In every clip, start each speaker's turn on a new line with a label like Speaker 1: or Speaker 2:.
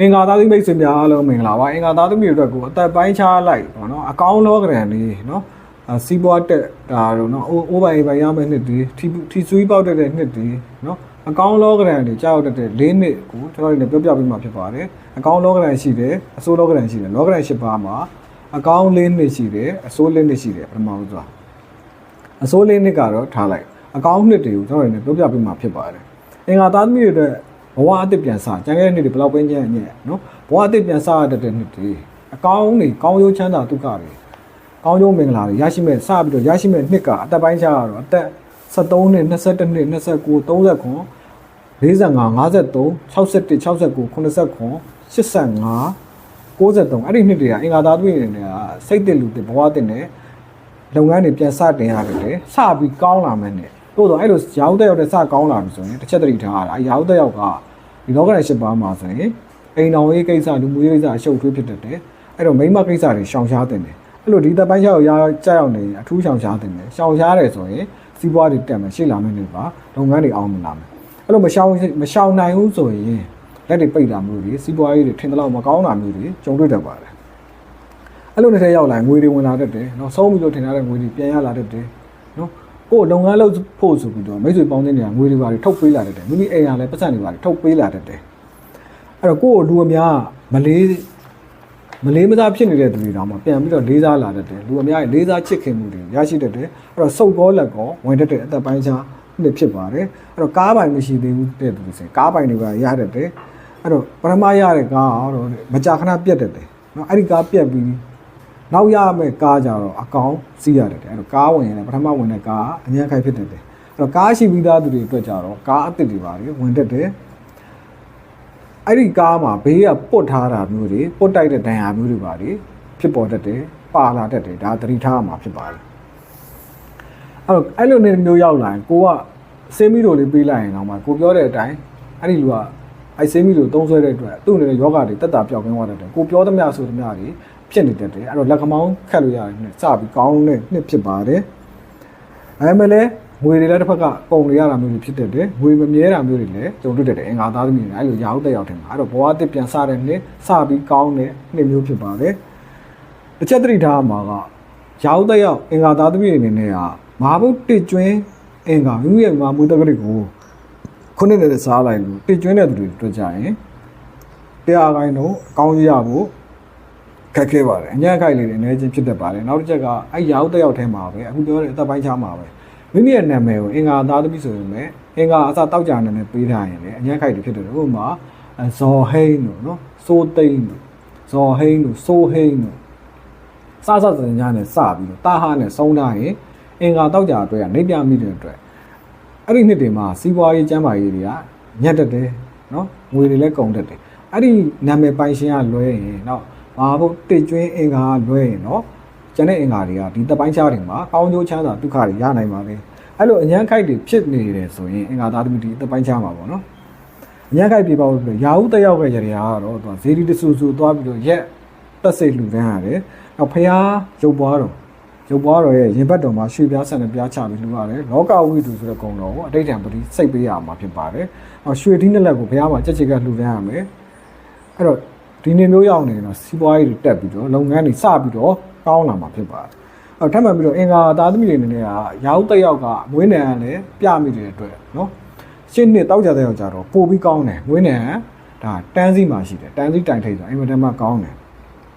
Speaker 1: အင်္ဂါသားသမီးမိတ်ဆွေများအားလုံးမင်္ဂလာပါအင်္ဂါသားသမီးတွေအတွက်ကိုအသက်ပိုင်းခြားလိုက်ပေါ့နော်အကောင်းလောကရန်လေးနော်အစီးပွားတက်ဒါတော့နော်အိုးအိုးပိုင်ပိုင်ရမယ့်နှစ်ဒီထီထီဆွေးပေါက်တက်တဲ့နှစ်ဒီနော်အကောင်းလောကရန်တွေကြောက်တက်တဲ့၄နှစ်ကိုကျွန်တော်တို့လည်းပြောပြပေးမှာဖြစ်ပါတယ်အကောင်းလောကရန်ရှိတယ်အဆိုးလောကရန်ရှိတယ်လောကရန်၈ပါးမှာအကောင်း၄နှစ်ရှိတယ်အဆိုး၄နှစ်ရှိတယ်ပထမဦးစွာအစိုးလေးနှစ်ကတော့ထားလိုက်အကောင့်နှစ်တွေကိုကျွန်တော်တို့လည်းပြောပြပေးမှာဖြစ်ပါတယ်အင်္ဂါသားသမီးတွေအတွက် ဘဝအသစ်ပြန်စကျန်ခဲ့တဲ့နှစ်တွေဘယ်လောက်ပဲညံ့ညံ့နော်ဘဝအသစ်ပြန်စရတဲ့နှစ်တွေအကောင့်တွေကောင်းရိုးချမ်းသာဒုက္ခတွေကောင်းကျိုးမင်္ဂလာတွေရရှိမဲ့စပြီးတော့ရရှိမဲ့နှစ်ကအသက်ပိုင်းခြားကတော့အသက်73နှစ်22နှစ်29 30 45 53 61 69 89 85 93အဲ့ဒီနှစ်တွေကအင်္ဂါသားသမီးတွေနဲ့စိတ်တည်လူတွေဘဝတည်နေလုပ်ငန်းတွေပြန်စတင်ရတယ်လေစပြီးကောင်းလာမယ်နဲ့တိုးတော့အဲ့လိုရောက်တဲ့ရောက်တဲ့စကောင်းလာပြီဆိုရင်တစ်ချက်တတိထားရတာအဲ့ရောက်တဲ့ရောက်က ဒီ organization ပါမှာဆိုရင်အိမ်တော်ရေးကိစ္စလူမှုရေးကိစ္စအရှုပ်ထွေးဖြစ်တတ်တယ်အဲ့တော့မိမကိစ္စတွေရှောင်ရှားတင်တယ်အဲ့လိုဒီတပိုင်းရောက်ရာကြောက်ရောက်နေအထူးရှောင်ရှားတင်တယ်ရှောင်ရှားတယ်ဆိုရင်စီးပွားတွေတက်မယ်ရှေ့လာမယ်နေပါလုပ်ငန်းတွေအောင်မလာမယ်အဲ့လိုမရှောင်မရှောင်နိုင်ဘူးဆိုရင်လက်တွေပိတ်တာမျိုးတွေစီးပွားရေးတွေထင်သလောက်မကောင်းတာမျိုးတွေကြုံတွေ့တတ်ပါတယ်အဲ့လိုနဲ့ထဲရောက်လာငွေတွေဝင်လာတတ်တယ်နော်ဆုံးပြီးလို့ထင်ထားတဲ့ငွေတွေပြန်ရလာတတ်တယ်နော် ကိုယ်လုပ်ငန်းလုပ်ဖို့ဆိုပြီးတော့မိတ်ဆွေပေါင်းတဲ့နေရာငွေတွေပါတွေထုတ်ပေးလာတတ်တယ်မိမိအိမ်ကလည်းပတ်စံတွေပါတွေထုတ်ပေးလာတတ်တယ်အဲ့တော့ကိုယ်လူအများမလေးမလေးမစားဖြစ်နေတဲ့သူတွေတောင်မှပြန်ပြီးတော့လေးစားလာတတ်တယ်လူအများရဲ့လေးစားချစ်ခင်မှုတွေရရှိတတ်တယ်အဲ့တော့စုပ်ကောလက်ကောဝင်တတ်တဲ့အသက်ပိုင်းခြားနှစ်ဖြစ်ပါတယ်အဲ့တော့ကားပိုင်မရှိသေးဘူးတဲ့သူတွေဆိုကားပိုင်တွေကရတတ်တယ်အဲ့တော့ပထမရတဲ့ကားတော့မကြာခဏပြတ်တတ်တယ်နော်အဲ့ဒီကားပြတ်ပြီး နောက်ရမယ့်ကားကြတော့အကောင်စီးရတယ်တဲ့အဲ့တော့ကားဝင်ရင်လည်းပထမဝင်တဲ့ကားအញ្ញံခိုက်ဖြစ်တတ်တယ်အဲ့တော့ကားရှိပြီးသားသူတွေအတွက်ကြတော့ကားအစ်စ်တွေပါလေဝင်တတ်တယ်အဲ့ဒီကားမှာဘေးကပုတ်ထားတာမျိုးတွေပုတ်တိုက်တဲ့ဒဏ်ရာမျိုးတွေပါလေဖြစ်ပေါ်တတ်တယ်ပါလာတတ်တယ်ဒါသတိထားရမှာဖြစ်ပါတယ်အဲ့တော့အဲ့လိုနေမျိုးရောက်လာရင်ကိုကစေးမီတို့လေးပေးလိုက်ရင်တော့မှကိုပြောတဲ့အတိုင်းအဲ့ဒီလူကအဲ့စေးမီတို့သုံးဆွဲတဲ့အတွက်သူ့အနေနဲ့ယောဂတွေတက်တာပြောက်ကင်းသွားတတ်တယ်ကိုပြောသမျှဆိုသမျှတွေ ဖြစ်နေတတ်တယ်အဲ့တော့လက်ခမောင်းခတ်လို့ရတယ်နဲ့စပြီးကောင်းတဲ့နှစ်ဖြစ်ပါတယ်အဲမဲ့လည်းငွေတွေလည်းတစ်ဖက်ကပုံတွေရတာမျိုးတွေဖြစ်တတ်တယ်ငွေမမြဲတာမျိုးတွေလည်းကြုံတွေ့တတ်တယ်အင်္ဂါသားသမီးတွေအဲ့လိုရာဟုတ်တဲ့ရောက်တယ်မှာအဲ့တော့ဘဝတစ်ပြန်စတဲ့နှစ်စပြီးကောင်းတဲ့နှစ်မျိုးဖြစ်ပါတယ်တစ်ချက်သတိထားမှာကရာဟုတ်တဲ့ရောက်အင်္ဂါသားသမီးတွေအနေနဲ့ကမဟာဘုတ်တစ်ကျွင်းအင်္ဂါမိမိရဲ့မဟာမူတက္ကရိကိုခုနှစ်နဲ့စားလိုက်လို့တစ်ကျွင်းတဲ့သူတွေတွေ့ကြရင်တရားကိုင်းတော့အကောင်းကြီးရဖို့ ခက်ခဲပါတယ်အညံ့ခိုက်လေးတွေအနေချင်းဖြစ်တတ်ပါတယ်နောက်တစ်ချက်ကအဲ့ရောက်တဲ့ရောက်ထဲမှာပဲအခုပြောတဲ့အသက်ပိုင်းခြားမှာပဲမိမိရဲ့နာမည်ကိုအင်္ဂါသားသမီးဆိုရင်လည်းအင်္ဂါအစတောက်ကြနေနဲ့ပေးထားရင်လည်းအညံ့ခိုက်တွေဖြစ်တယ်ဥပမာဇော်ဟိန်းတို့နော်စိုးသိန်းတို့ဇော်ဟိန်းတို့စိုးဟိန်းတို့စစစင်ညာနဲ့စပြီးတော့တာဟာနဲ့ဆုံးထားရင်အင်္ဂါတောက်ကြအတွက်ကနေပြမိတဲ့အတွက်အဲ့ဒီနှစ်တွေမှာစီးပွားရေးကျန်းမာရေးတွေကညက်တက်တယ်နော်ငွေတွေလည်းကုန်တက်တယ်အဲ့ဒီနာမည်ပိုင်ရှင်ကလွဲရင်နော် ဘာဖို့တစ်ကျွင်းအင်္ဂါလွဲရင်နော်ကျန်တဲ့အင်္ဂါတွေကဒီတပိုင်းခြားတွေမှာကောင်းကျိုးချမ်းသာဒုက္ခတွေရနိုင်ပါလေအဲ့လိုအញ្ញံခိုက်တွေဖြစ်နေတယ်ဆိုရင်အင်္ဂါသားသမီးဒီတပိုင်းခြားမှာပေါ့နော်အញ្ញံခိုက်ပြပါလို့ရာဟုတက်ရောက်ခဲ့ကြတဲ့ဟာကတော့သူဇေဒီတဆူဆူသွားပြီးတော့ရက်တက်စိတ်လူတန်းရတယ်နောက်ဖះရုပ်ပွားတော်ရုပ်ပွားတော်ရဲ့ရင်ဘတ်တော်မှာရွှေပြားဆန်နဲ့ပြားချပြီးလူရတယ်လောကဝိတုဆိုတဲ့ဂုံတော်ကိုအတိတ်တံပတိစိတ်ပေးရမှာဖြစ်ပါတယ်နောက်ရွှေထီးနှစ်လက်ကိုဘုရားမှာကြက်ချက်ကလှူဒန်းရမယ်အဲ့တော့ ဒီနေ့မျိုးရောက်နေတော့စီးပွားရေးတွေတက်ပြီးတော့လုပ်ငန်းတွေစပြီးတော့ကောင်းလာမှာဖြစ်ပါတယ်။အဲထပ်မှန်ပြီးတော့အင်္ဂါသားသမီးတွေအနေနဲ့ကရာဟုတက်ယောက်ကမွေးနံကလည်းပြမိတဲ့အတွက်နော်ရှင်းနှစ်တောက်ကြတဲ့ယောက်ကြတော့ပိုပြီးကောင်းတယ်မွေးနံဒါတန်းစီမှာရှိတယ်တန်းစီတိုင်ထိတ်ဆိုအင်မတန်မှကောင်းတယ်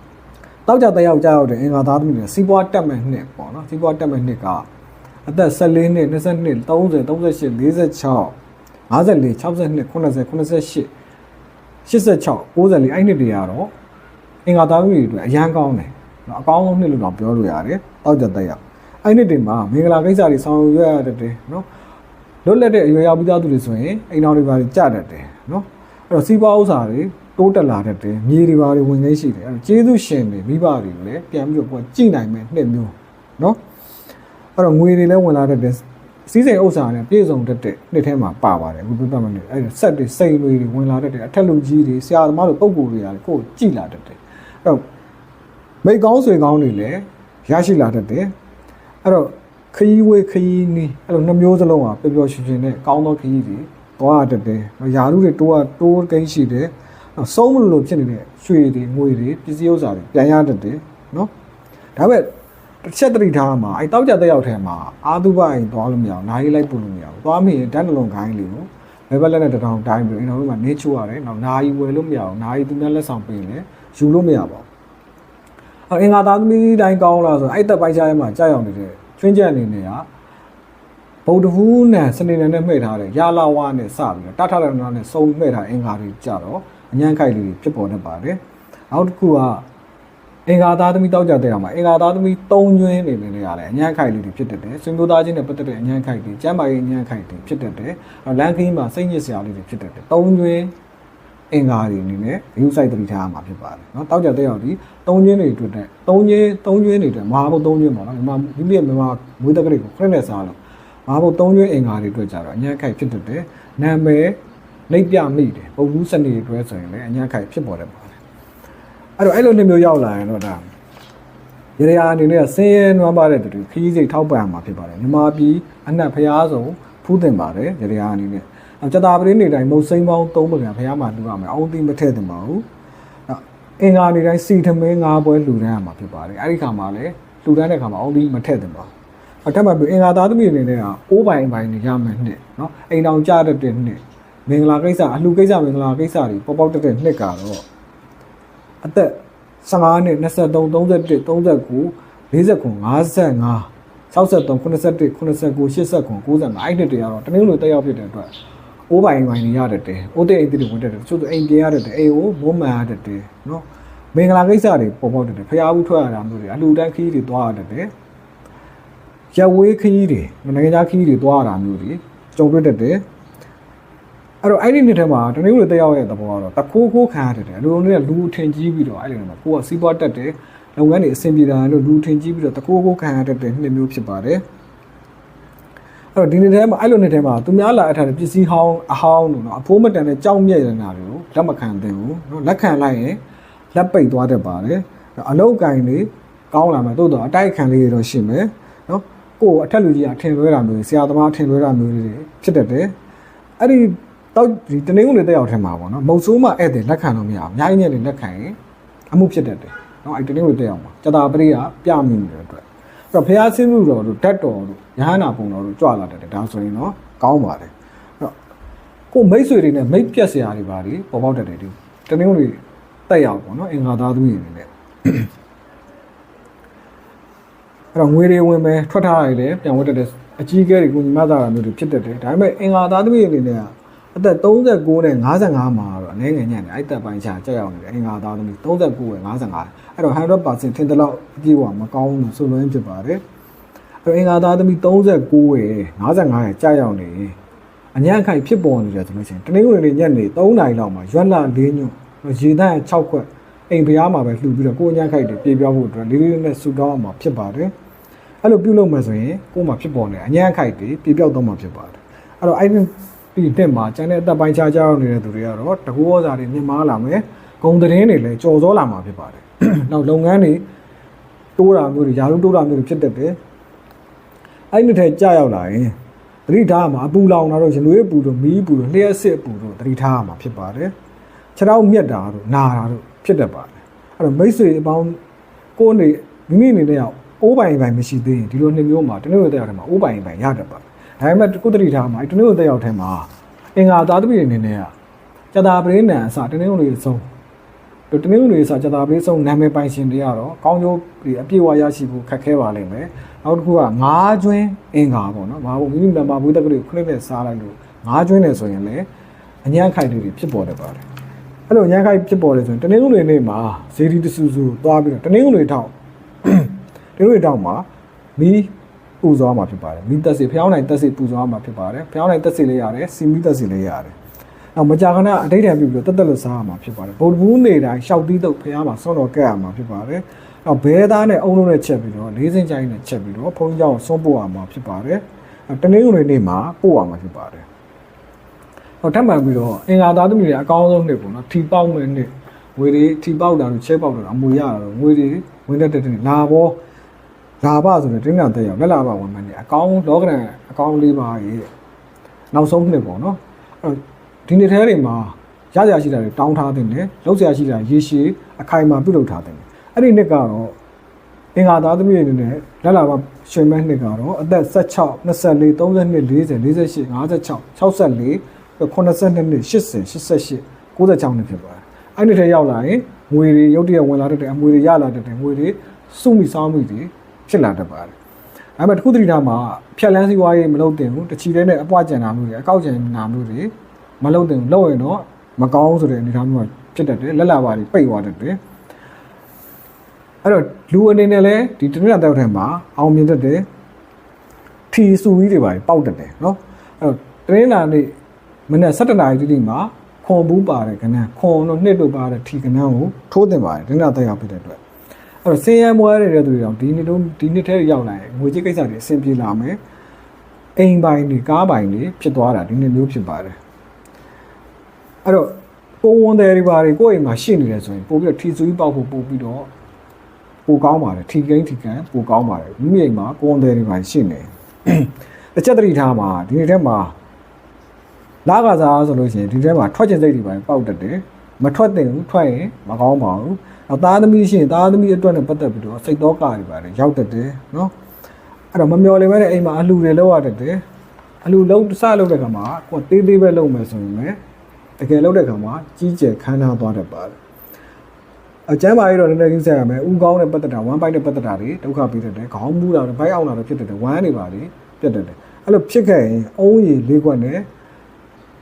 Speaker 1: ။တောက်ကြတဲ့ယောက်ကြရောက်တဲ့အင်္ဂါသားသမီးတွေစီးပွားတက်မဲ့နှစ်ပေါ့နော်စီးပွားတက်မဲ့နှစ်ကအသက်14နှစ်22 30 38 46 54 62 90 88 86 90လေးအဲ့နှစ်တွေကတော့အင်္ဂါသားတွေအတွက်အရန်ကောင်းတယ်နော်အကောင်းဆုံးနှစ်လို့တော့ပြောလို့ရတယ်တောက်ကြတက်ရအဲ့နှစ်တွေမှာမင်္ဂလာကိစ္စတွေဆောင်ရွက်ရတဲ့တယ်နော်လွတ်လပ်တဲ့အရွယ်ရောက်ပြီးသားသူတွေဆိုရင်အိမ်တော်တွေပါကြတတ်တယ်နော်အဲ့တော့စီးပွားဥစ္စာတွေတိုးတက်လာတတ်တယ်မြေတွေပါတွေဝင်နေရှိတယ်အဲ့တော့ကျေးဇူးရှင်တွေမိဘတွေလည်းပြန်ပြီးတော့ကြည်နိုင်မယ်နှစ်မျိုးနော်အဲ့တော့ငွေတွေလည်းဝင်လာတတ်တယ် စီးစိမ်ဥစ္စာနဲ့ပြည့်စုံတတ်တဲ့နှစ်ထဲမှာပါပါတယ်အခုပြပြမယ်အဲ့ဒါဆက်တွေစိန်တွေဝင်လာတတ်တယ်အထက်လူကြီးတွေဆရာသမားတွေပုံကိုယ်တွေကလည်းကိုယ်ကြည်လာတတ်တယ်အဲ့တော့မိတ်ကောင်းဆွေကောင်းတွေလည်းရရှိလာတတ်တယ်အဲ့တော့ခရီးဝေးခရီးနီးအဲ့လိုနှမျိုးစလုံးကပျော်ပျော်ရွှင်ရွှင်နဲ့ကောင်းသောခရီးတွေသွားတတ်တယ်ယာရုတွေတိုးကတိုးကိန်းရှိတယ်နော်ဆုံးမလို့လို့ဖြစ်နေတဲ့ရွှေတွေငွေတွေပစ္စည်းဥစ္စာတွေပြန်ရတတ်တယ်နော်ဒါပေမဲ့ တစ်ချက်တတိထားမှာအဲတောက်ကြတဲ့ရောက်ထဲမှာအာသုဘအိမ်သွားလို့မရအောင်နားရီလိုက်ပို့လို့မရဘူးသွားမိရင်ဓာတ်နှလုံးခိုင်းလေးကိုဘယ်ဘက်လက်နဲ့တထောင်တိုင်းပြီးတော့အိမ်တော်မှာနေချိုးရတယ်နောက်နားရီဝယ်လို့မရအောင်နားရီသူများလက်ဆောင်ပေးရင်လည်းယူလို့မရပါဘူးအဲအင်္ဂါသားသမီးတိုင်းကောင်းလားဆိုအဲ့တက်ပိုက်ချားထဲမှာကြာရောက်နေတဲ့ချွင်းချက်အနေနဲ့ကဗုဒ္ဓဟူးနဲ့စနေနေ့နဲ့မှဲ့ထားတယ်ရာလာဝါနဲ့စပြီးတော့တထရဏနဲ့စုံမှဲ့ထားအင်္ဂါတွေကြတော့အញ្ញံခိုက်လေးဖြစ်ပေါ်တတ်ပါတယ်နောက်တစ်ခုက အင်္ဂါသားသမီးတောက်ကြတဲ့တာမှာအင်္ဂါသားသမီး၃ညွင်းနေနေရတယ်အညံ့ခိုက်လေးတွေဖြစ်တတ်တယ်ဆွေမျိုးသားချင်းနဲ့ပတ်သက်တဲ့အညံ့ခိုက်တွေကျမ်းမာရေးအညံ့ခိုက်တွေဖြစ်တတ်တယ်လမ်းခင်းမှာစိတ်ညစ်စရာလေးတွေဖြစ်တတ်တယ်၃ညွင်းအင်္ဂါတွေအနေနဲ့ view site တတိထားရမှာဖြစ်ပါတယ်เนาะတောက်ကြတဲ့ရောက်ဒီ၃ညင်းတွေအတွက်နဲ့၃ညင်း၃ညင်းတွေအတွက်မဟာဘုတ်၃ညင်းပေါ့နော်မြန်မာမိမိရဲ့မြန်မာမွေးတက်ကလေးကိုခရစ်နဲ့စားလို့မဟာဘုတ်၃ညင်းအင်္ဂါတွေအတွက်ကြတော့အညံ့ခိုက်ဖြစ်တတ်တယ်နာမည်နှိပ်ပြမိတယ်ပုံလူးစနေအတွက်ဆိုရင်လည်းအညံ့ခိုက်ဖြစ်ပေါ်တယ်ပေါ့ အဲ့တော့အဲ့လိုနှမျိုးရောက်လာရင်တော့ဒါရရအနေနဲ့ဆင်းရဲနွမ်းပါတဲ့တူခီးစိတ်ထောက်ပံ့မှာဖြစ်ပါတယ်မြမပြည်အနှက်ဖျားဆုံးဖူးတင်ပါတယ်ရရအနေနဲ့ကြတာပရင်းနေတိုင်းမုတ်စိမ်းပေါင်း၃ပုံကဖျားမှာလူရမယ်အောင်သိမထည့်တင်ပါဘူးအင်္ဂါနေတိုင်းစီထမင်း၅ပွဲလူတန်းရမှာဖြစ်ပါတယ်အဲ့ဒီခါမှာလည်းလူတန်းတဲ့ခါမှာအောင်သိမထည့်တင်ပါဘူးအထက်မှာပြီးအင်္ဂါသားသမီးအနေနဲ့ကအိုးပိုင်ပိုင်နေရမယ်နှစ်နော်အိမ်တော်ကြတဲ့တဲ့နှစ်မင်္ဂလာကိစ္စအလှကိစ္စမင်္ဂလာကိစ္စတွေပေါပေါတက်တက်နှစ်ကတော့ အသက်15နှစ်23 31 39 49 55 63 83 89 89 90အဲ့ဒီတည်းကတော့တမျိုးလိုတက်ရောက်ဖြစ်တဲ့အတွက်အိုးပိုင်ဝိုင်းနေရတဲ့တဲအိုးတဲ့အိမ်တွေဝင်တဲ့တဲချို့သူအိမ်ပြင်ရတဲ့တဲအိမ်ကိုမိုးမှန်ရတဲ့တဲနော်မင်္ဂလာကိစ္စတွေပေါ်ပေါက်တဲ့တဲဖျားဘူးထွက်ရတာမျိုးတွေအလှူဒန်းခီးတွေသွားရတဲ့တဲရဝေးခီးတွေနိုင်ငံခြားခီးတွေသွားရတာမျိုးတွေကြုံတွေ့တဲ့တဲ အဲ့တော့အဲ့ဒီနှစ်ထဲမှာတနည်းလို့တက်ရောက်ရဲ့သဘောကတော့တခိုးခိုးခံရတယ်တယ်လူတွေကလူထင်ကြီးပြီးတော့အဲ့ဒီမှာကိုကစီးပွားတက်တယ်လုပ်ငန်းတွေအဆင်ပြေတာလို့လူထင်ကြီးပြီးတော့တခိုးခိုးခံရတတ်တဲ့နှစ်မျိုးဖြစ်ပါတယ်အဲ့တော့ဒီနှစ်ထဲမှာအဲ့လိုနှစ်ထဲမှာသူများလာအထားတဲ့ပစ္စည်းဟောင်းအဟောင်းတို့နော်အဖိုးမတန်တဲ့ကြောက်မြက်ရနာတွေကိုလက်မခံသင့်ဘူးနော်လက်ခံလိုက်ရင်လက်ပိတ်သွားတတ်ပါတယ်အလုတ်ကင်တွေကောင်းလာမယ်တိုးတော့အတိုက်ခံလေးတွေတော့ရှိမယ်နော်ကိုယ်အထက်လူကြီးအထင်လွဲတာမျိုးဆရာသမားအထင်လွဲတာမျိုးတွေဖြစ်တတ်တယ်အဲ့ဒီ တော့ဒီတနင်္ဂနွေတက်ရောက်ထဲမှာပေါ့နော်မုတ်ဆိုးမှဧည့်သည်လက်ခံလို့မရအောင်အများကြီးနဲ့လက်ခံရင်အမှုဖြစ်တတ်တယ်နော်အဲ့တနင်္ဂနွေတက်ရောက်မှာကြတာပရိယပြမိနေတဲ့အတွက်အဲ့တော့ဖះဆင်းမှုတော်တို့ဓာတ်တော်တို့ရဟန္တာပုံတော်တို့ကြွလာတတ်တယ်ဒါဆိုရင်တော့ကောင်းပါတယ်အဲ့တော့ကိုမိတ်ဆွေတွေနဲ့မိတ်ပြက်စရာတွေပါတွေပေါ်ပေါက်တတ်တယ်ဒီတနင်္ဂနွေတက်ရောက်ပေါ့နော်အင်္ဂါသားသမီးတွေနဲ့အဲ့တော့ငွေတွေဝင်ပဲထွက်ထားရတယ်လေပြန်ဝတ်တတ်တဲ့အကြီးအကဲတွေကိုညီမသားတာမျိုးတွေဖြစ်တတ်တယ်ဒါပေမဲ့အင်္ဂါသားသမီးအနေနဲ့က အသက်39နဲ့55မှာတော့အနေငယ်ညံ့တယ်အဲ့တက်ပိုင်းချာကြောက်ရောက်နေတယ်အင်္ဂါသားသမီး39နဲ့55အဲ့တော့100%ထင်တယ်လို့အပြေးဝမကောင်းဘူးဆိုလို့ဖြစ်ပါတယ်အဲ့တော့အင်္ဂါသားသမီး39ရဲ့55ရဲ့ကြောက်ရောက်နေအညံ့ခိုင်ဖြစ်ပေါ်နေတယ်ဆိုလို့ရှိရင်တနင်္ဂနွေနေ့ညနေ3နာရီလောက်မှာရွက်လာ၄ညွန့်ရေတန်း6ခွက်အိမ်ဖျားမှာပဲလှူပြီးတော့ကိုအညံ့ခိုင်တွေပြေပြောဖို့အတွက်လေးလေးနဲ့ဆူတောင်းအောင်မှာဖြစ်ပါတယ်အဲ့လိုပြုလုပ်မယ်ဆိုရင်ကိုယ်မှာဖြစ်ပေါ်နေအញ្ញံခိုက်တွေပြပြောက်တော့မှာဖြစ်ပါတယ်အဲ့တော့အဲ့ဒီ ဒီနှစ်မှာကျန်တဲ့အသက်ပိုင်းခြားခြားနေတဲ့သူတွေကတော့တကူဩဇာတွေမြင်မာလာမယ်ဂုံသတင်းတွေလည်းကြော်စောလာမှာဖြစ်ပါတယ်နောက်လုပ်ငန်းတွေတိုးတာမျိုးတွေယာရုတိုးတာမျိုးတွေဖြစ်တတ်တယ်အဲ့ဒီနှစ်ထဲကြာရောက်လာရင်သတိထားမှာအပူလောင်တာတော့ရလွေးပူတို့မီးပူတို့လျှက်စစ်ပူတို့သတိထားမှာဖြစ်ပါတယ်ခြေထောက်မြက်တာတို့နာတာတို့ဖြစ်တတ်ပါတယ်အဲ့တော့မိတ်ဆွေအပေါင်းကိုယ်နေမိမိအနေနဲ့ရောက်အိုးပိုင်ပိုင်မရှိသေးရင်ဒီလိုနှစ်မျိုးမှာတနည်းလိုတက်ရောက်ထဲမှာအိုးပိုင်ပိုင်ရတတ်ပါတယ်။ ဒါပေမဲ့ကုသတိထားမှာဒီနေ့ကိုတက်ရောက်ထဲမှာအင်္ဂါသာသမီအနေနဲ့ကကျတာပရိနံအစတနေ့ကိုဆုံးတို့တနင်္ဂနွေဆိုကြတာပလေးဆုံးနာမည်ပိုင်ရှင်တွေကတော့ကောင်းကျိုးဒီအပြည့်ဝရရှိဖို့ခက်ခဲပါလိမ့်မယ်နောက်တစ်ခုကငါးကျွင်းအင်္ဂါပေါ့နော်ဘာလို့မိမိနံပါတ်ဘူးတက်ကလေးကိုခလစ်နဲ့စားလိုက်လို့ငါးကျွင်းနေဆိုရင်လည်းအညံ့ခိုက်တွေဖြစ်ပေါ်တတ်ပါတယ်အဲ့လိုညံ့ခိုက်ဖြစ်ပေါ်တယ်ဆိုရင်တနင်္ဂနွေနေ့မှာဇေဒီတဆူဆူသွားပြီးတော့တနင်္ဂနွေထောက်တနင်္ဂနွေထောက်မှာမီး ပူဇော်မှာဖြစ်ပါတယ်မီးတက်စီဖျောင်းနိုင်တက်စီပူဇော်မှာဖြစ်ပါတယ်ဖျောင်းနိုင်တက်စီလေးရတယ်စီမီးတက်စီလေးရတယ်နောက်မကြာခဏအတိတ်တံပြုပြီးတော့တက်တက်လို့စားရမှာဖြစ်ပါတယ်ဗုဒ္ဓဘူးနေတိုင်းရှောက်တီးတုပ်ဖျားမှာဆွမ်းတော်ကက်ရမှာဖြစ်ပါတယ်နောက်ဘဲသားနဲ့အုံလုံးနဲ့ချက်ပြီးတော့လေးစင်းချိုင်းနဲ့ချက်ပြီးတော့ဖုံးကြောင်ဆွမ်းပို့ရမှာဖြစ်ပါတယ်တနင်္ဂနွေနေ့မှာပို့ရမှာဖြစ်ပါတယ်ဟောထပ်မှန်ပြီးတော့အင်္ဂါသားသမီးတွေအကောင်းဆုံးနှစ်ပေါ့နော်ထီပေါက်မဲ့နှစ်ငွေတွေထီပေါက်တာတို့ချဲပေါက်တာတို့အမွေရတာတို့ငွေတွေဝင်တဲ့တဲ့တဲ့လာဘော လာဘဆိုတဲ့တင်းကတဲ့ရောက်လက်လာဘဝင်မှန်းနေအကောင်းလောကရန်အကောင်းလေးပါရဲ့နောက်ဆုံးနှစ်ပေါ့နော်အဲ့တော့ဒီနှစ်ထဲတွေမှာရရစရာရှိတာတွေတောင်းထားတဲ့နဲ့လောက်စရာရှိတာရေရှည်အခိုင်အမာပြုလုပ်ထားတဲ့အဲ့ဒီနှစ်ကတော့အင်္ဂါသားသမီးတွေနဲ့လက်လာပါရှင်မဲ့နှစ်ကတော့အသက်16 24 32 40 48 56 64 82နှစ်80 88 96နှစ်ဖြစ်ပါတယ်အဲ့ဒီထဲရောက်လာရင်ငွေတွေရုတ်တရက်ဝင်လာတဲ့အမွေတွေရလာတဲ့ငွေတွေစုမိစားမိတွေ ဖြစ်လာတတ်ပါတယ်။အဲ့မဲ့တစ်ခုတတိတာမှာဖြက်လန်းစီးပွားရေးမလုပ်တင်ဘူးတချီတဲ့နဲ့အပွားကျန်တာမျိုးတွေအကောက်ကျန်တာမျိုးတွေမလုပ်တင်ဘူးလုပ်ရင်တော့မကောင်းဆိုတဲ့အနေအထားမျိုးဖြစ်တတ်တယ်လက်လာပါတွေပိတ်သွားတတ်တယ်။အဲ့တော့လူအနေနဲ့လည်းဒီတနင်္လာတောက်ထဲမှာအောင်မြင်တတ်တယ်ထီစုကြီးတွေပါပေါက်တတ်တယ်နော်။အဲ့တော့တနင်္လာနေ့မနေ့7နာရီတိတိမှာခွန်ဘူးပါတဲ့ကဏ္ဍခွန်တို့နှစ်တို့ပါတဲ့ထီကဏ္ဍကိုထိုးတင်ပါတယ်တနင်္လာတောက်ရောက်ဖြစ်တဲ့အတွက် အဲ့တော့စင်ရမွဲရတဲ့သူတွေတော့ဒီနှစ်လုံးဒီနှစ်ထဲရောက်လာရင်ငွေကြေးကိစ္စတွေအဆင်ပြေလာမယ်အိမ်ပိုင်းတွေကားပိုင်းတွေဖြစ်သွားတာဒီနှစ်မျိုးဖြစ်ပါတယ်အဲ့တော့ပုံဝန်တွေတွေဘာတွေကိုယ့်အိမ်မှာရှိနေတယ်ဆိုရင်ပို့ပြီးတော့ထီဆူကြီးပေါက်ဖို့ပို့ပြီးတော့ပိုကောင်းပါတယ်ထီကိန်းထီကန်ပိုကောင်းပါတယ်မိမိအိမ်မှာကိုဝန်တွေတွေဘာရှိနေတစ်ချက်တတိထားမှာဒီနေ့ထဲမှာလာကစားဆိုလို့ရှိရင်ဒီထဲမှာထွက်ကျင်စိတ်တွေပါပေါက်တတ်တယ်မထွက်တင်ဘူးထွက်ရင်မကောင်းပါဘူး နောက်သားသမီးရှိရင်သားသမီးအတွက်နဲ့ပတ်သက်ပြီးတော့စိတ်တော့ကာတွေပါတယ်ရောက်တတ်တယ်နော်အဲ့တော့မမျော်လင့်မဲတဲ့အိမ်မှာအလှူတွေလောက်ရတတ်တယ်အလှူလုံးစလုပ်တဲ့ခါမှာကိုယ်သေးသေးပဲလုပ်မယ်ဆိုရင်လည်းတကယ်လုပ်တဲ့ခါမှာကြီးကျယ်ခမ်းနားသွားတတ်ပါတယ်အကျမ်းပါရတော့နည်းနည်းကြီးဆက်ရမယ်ဥကောင်းတဲ့ပတ်သက်တာဝမ်းပိုက်တဲ့ပတ်သက်တာတွေဒုက္ခပေးတတ်တယ်ခေါင်းမူးတာတွေဘိုက်အောင်တာတွေဖြစ်တတ်တယ်ဝမ်းနေပါလေပြတ်တတ်တယ်အဲ့လိုဖြစ်ခဲ့ရင်အုံးရည်လေးခွက်နဲ့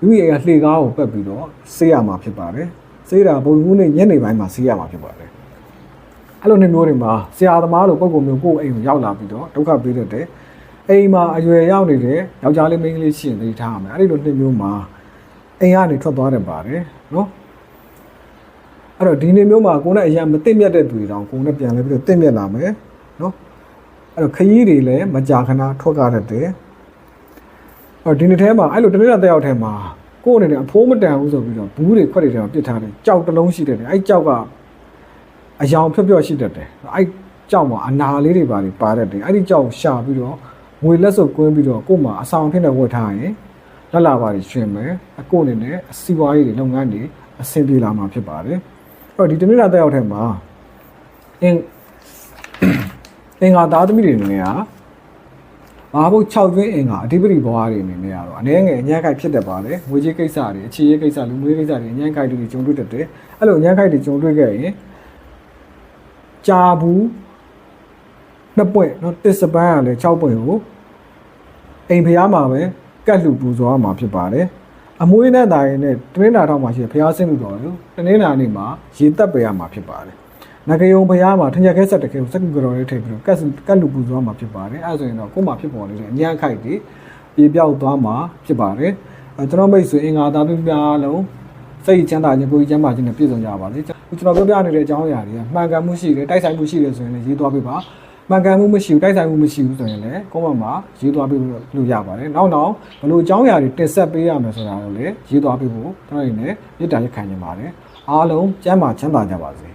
Speaker 1: လူကြီးကလှေကားကိုပက်ပြီးတော့ဆေးရမှာဖြစ်ပါတယ် ဆေးတာဘုံဘူးနဲ့ညနေပိုင်းမှာဆေးရမှာဖြစ်ပါတယ်အဲ့လိုနှစ်မျိုးတွေမှာဆရာသမားလိုပုံပုံမျိုးကိုယ့်အိမ်ကိုရောက်လာပြီးတော့ဒုက္ခပေးတတ်တယ်အိမ်မှာအရွယ်ရောက်နေတဲ့ယောက်ျားလေးမိန်းကလေးရှိရင်သိထားရမယ်အဲ့ဒီလိုနှစ်မျိုးမှာအိမ်ကနေထွက်သွားတယ်ပါတယ်နော်အဲ့တော့ဒီနှစ်မျိုးမှာကိုယ်နဲ့အရင်မသိမြတ်တဲ့သူတွေတောင်ကိုယ်နဲ့ပြန်လဲပြီးတော့သိမြတ်လာမယ်နော်အဲ့တော့ခရီးတွေလည်းမကြာခဏထွက်ကားတတ်တယ်အဲ့တော့ဒီနှစ်ထဲမှာအဲ့လိုတနေ့တစ်ယောက်ထဲမှာ ကိုယ်အနေနဲ့အဖိုးမတန်ဘူးဆိုပြီးတော့ဘူးတွေခွက်တွေထဲမှာပစ်ထားတယ်ကြောက်တစ်လုံးရှိတယ်အဲ့ကြောက်ကအယောင်ဖြော့ဖြော့ရှိတတ်တယ်အဲ့ကြောက်မှာအနာလေးတွေပါတွေပါတတ်တယ်အဲ့ဒီကြောက်ရှာပြီးတော့ငွေလက်စုပ်ကွင်းပြီးတော့ကို့မှာအဆောင်ဖြစ်နေဝတ်ထားရင်လက်လာပါတွေရှင်မယ်အကိုအနေနဲ့အစီအပွားရေးတွေလုပ်ငန်းတွေအဆင်ပြေလာမှာဖြစ်ပါတယ်အဲ့တော့ဒီတနေ့တာတက်ရောက်တဲ့မှာအင်းအင်္ဂါသားသမီးတွေအနေ မဟာဘုတ်6ကျွင်းအင်္ဂါအဓိပတိဘဝတွေအနေနဲ့ကတော့အနည်းငယ်အညံ့ခိုက်ဖြစ်တတ်ပါတယ်ငွေကြေးကိစ္စတွေအခြေရေးကိစ္စလူမှုရေးကိစ္စတွေအညံ့ခိုက်တွေကြုံတွေ့တတ်တယ်အဲ့လိုအညံ့ခိုက်တွေကြုံတွေ့ခဲ့ရင်ကြာဘူးနှစ်ပွင့်နော်တစ်စပန်းကလည်း6ပွင့်ကိုအိမ်ဖျားမှာပဲကတ်လူပူဇော်ရမှာဖြစ်ပါတယ်အမွေးနဲ့တာရင်နဲ့တင်းနာတော့မှရှိတယ်ဖျားဆင်းလို့တော်တယ်တင်းနာနေမှာရေတက်ပေးရမှာဖြစ်ပါတယ် နဂယုံဖျားမှာထင်ရခဲဆက်တခဲကိုစက္ကူကြော်လေးထည့်ပြီးတော့ကတ်ကတ်လူပူဇော်ရမှာဖြစ်ပါတယ်အဲဒါဆိုရင်တော့ကိုယ်မှာဖြစ်ပေါ်နေတဲ့အញ្ញခိုက်တွေပြေပြောက်သွားမှာဖြစ်ပါတယ်အဲကျွန်တော်မိတ်ဆွေအင်္ဂါသားပြပြလုံးစိတ်ချမ်းသာခြင်းကိုယ်ကြီးချမ်းသာခြင်းနဲ့ပြည့်စုံကြပါစေ။ကျွန်တော်ပြောပြနေတဲ့အကြောင်းအရာတွေကမှန်ကန်မှုရှိတယ်တိုက်ဆိုင်မှုရှိတယ်ဆိုရင်လည်းရေးသွားပေးပါ။မှန်ကန်မှုမရှိဘူးတိုက်ဆိုင်မှုမရှိဘူးဆိုရင်လည်းကွန်မန့်မှာရေးသွားပေးလို့ရပါတယ်။နောက်နောက်ဘယ်လိုအကြောင်းအရာတွေတင်ဆက်ပေးရမယ်ဆိုတာကိုလည်းရေးသွားပေးဖို့ကျွန်တော်အနေနဲ့မေတ္တာရက်ခံနေပါတယ်။အားလုံးကျမ်းမာချမ်းသာကြပါစေ